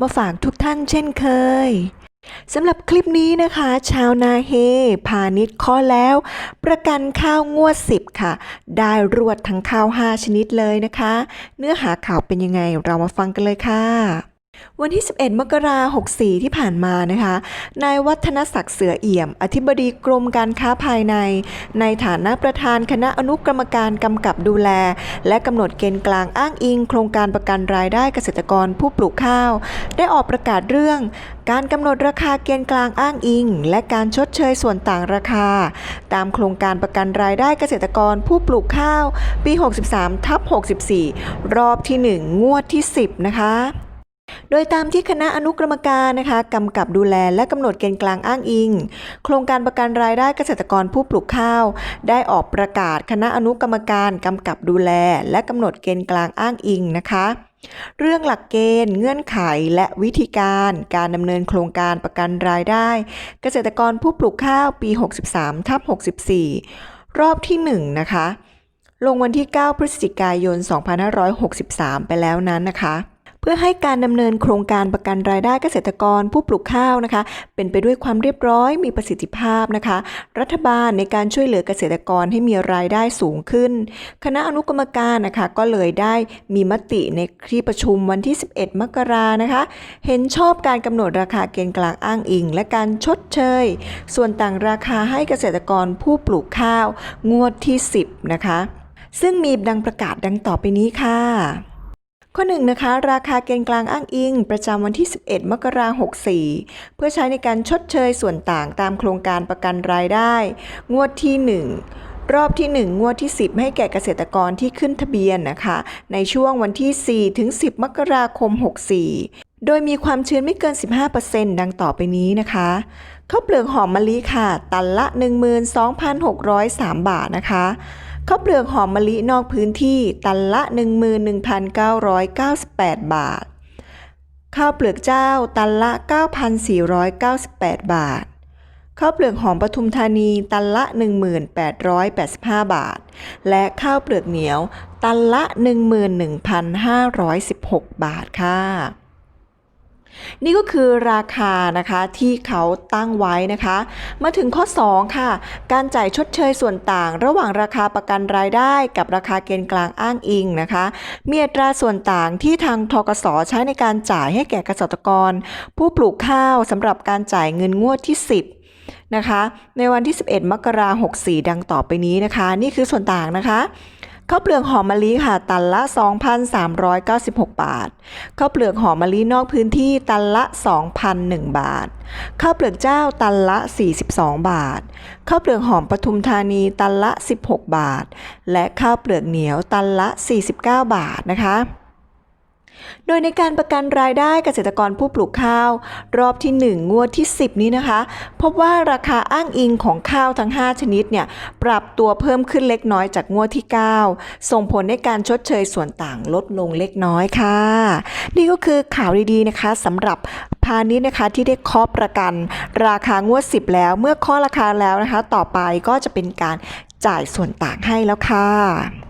มาฝากทุกท่านเช่นเคยสำหรับคลิปนี้นะคะ ชาวนาเฮพาณิชย์ข้อแล้ว ประกันข้าวงวด 10 ค่ะ ได้รวดทั้งข้าว 5 ชนิดเลยนะคะ เนื้อหาข่าวเป็นยังไงเรามาฟังกันเลยค่ะ วันที่ 11 มกราคม 64 ที่ผ่านมานะคะ นายวัฒนศักดิ์เสือเอี่ยม อธิบดีกรมการค้าภายใน ในฐานะประธานคณะอนุกรรมการกำกับดูแล และกำหนดเกณฑ์กลางอ้างอิง โครงการประกันรายได้เกษตรกรผู้ปลูกข้าว ได้ออกประกาศเรื่อง การกำหนดราคาเกณฑ์กลางอ้างอิง และการชดเชยส่วนต่างราคา ตามโครงการประกันรายได้เกษตรกรผู้ปลูกข้าว ปี 63ทับ64 รอบที่ 1 งวดที่ 10 นะคะ โดยตามที่คณะอนุกรรมการนะคะกำกับดูแลและกำหนดเกณฑ์กลางอ้างอิง โครงการประกันรายได้เกษตรกรผู้ปลูกข้าว ได้ออกประกาศคณะอนุกรรมการกำกับดูแล และกำหนดเกณฑ์กลางอ้างอิงนะคะเรื่องหลักเกณฑ์เงื่อนไขและวิธีการการดำเนินโครงการประกันรายได้ เกษตรกรผู้ปลูกข้าวปี 63ทับ64 รอบที่ 1 นะคะ ลงวันที่ 9 พฤศจิกายน 2563 ไปแล้วนั้นนะคะ เพื่อให้การดำเนินโครงการประกันรายได้เกษตรกรผู้ปลูกข้าวนะคะ เป็นไปด้วยความเรียบร้อยมีประสิทธิภาพนะคะ รัฐบาลในการช่วยเหลือเกษตรกรให้มีรายได้สูงขึ้น คณะอนุกรรมการนะคะก็เลยได้มีมติในที่ประชุมวันที่ 11 มกรานะคะ เห็นชอบการกำหนดราคาเกณฑ์กลางอ้างอิง และการชดเชย ส่วนต่างราคาให้เกษตรกรผู้ปลูกข้าว งวดที่ 10 นะคะซึ่งมีดังประกาศดังต่อไปนี้ค่ะ ข้อหนึ่งนะคะราคาเกณฑ์กลางอ้างอิง ประจำวันที่ 11 มกราคม 64 เพื่อใช้ในการชดเชยส่วนต่างตามโครงการประกันรายได้ งวดที่ 1รอบที่ 1 งวดที่ 10 ให้แก่เกษตรกรที่ขึ้นทะเบียนนะคะ ในช่วงวันที่ 4 ถึง 10 มกราคม 64 โดยมีความชื้นไม่เกิน 15%ดังต่อไปนี้นะคะข้าวเปลือกหอมมะลิค่ะ ตันละ 12,603 บาทนะคะ ข้าวเปลือกหอมมะลินอกพื้นที่ตันละ 11,998 บาท ข้าวเปลือกเจ้าตันละ 9,498 บาท ข้าวเปลือกหอมปทุมธานีตันละ 1885 บาท และข้าวเปลือกเหนียวตันละ 11,516 บาทค่ะ นี่ก็คือราคานะคะที่เขาตั้งไว้นะคะ มาถึงข้อ 2 ค่ะ การจ่ายชดเชยส่วนต่าง ระหว่างราคาประกันรายได้กับราคาเกณฑ์กลางอ้างอิงนะคะมีอัตราส่วนต่างที่ทางทกสใช้ในการจ่ายให้แก่เกษตรกร ผู้ปลูกข้าวสำหรับการจ่ายเงินงวดที่ 10นะคะในวันที่ 11 มกราคม64 ดังต่อไปนี้นะคะ นี่คือส่วนต่างนะคะ ข้าวเปลือกหอมมะลิค่ะ ตันละ 2,396 บาท ข้าวเปลือกหอมมะลินอกพื้นที่ตันละ 2,001 บาท ข้าวเปลือกเจ้าตันละ 42 บาท ข้าวเปลือกหอมปทุมธานีตันละ 16 บาท และข้าวเปลือกเหนียวตันละ 49 บาทนะคะ โดยในการประกันรายได้เกษตรกรผู้ปลูกข้าว รอบที่ 1 งวดที่ 10 นี้นะคะ พบว่าราคาอ้างอิงของข้าวทั้ง 5 ชนิดเนี่ยปรับตัวเพิ่มขึ้นเล็กน้อยจากงวดที่ 9 ส่งผลในการชดเชยส่วนต่างลดลงเล็กน้อยค่ะ นี่ก็คือข่าวดีๆนะคะสำหรับพาณิชย์นะคะที่ได้เคาะประกัน ราคางวด 10 แล้ว เมื่อเคาะราคาแล้วนะคะ ต่อไปก็จะเป็นการจ่ายส่วนต่างให้แล้วค่ะ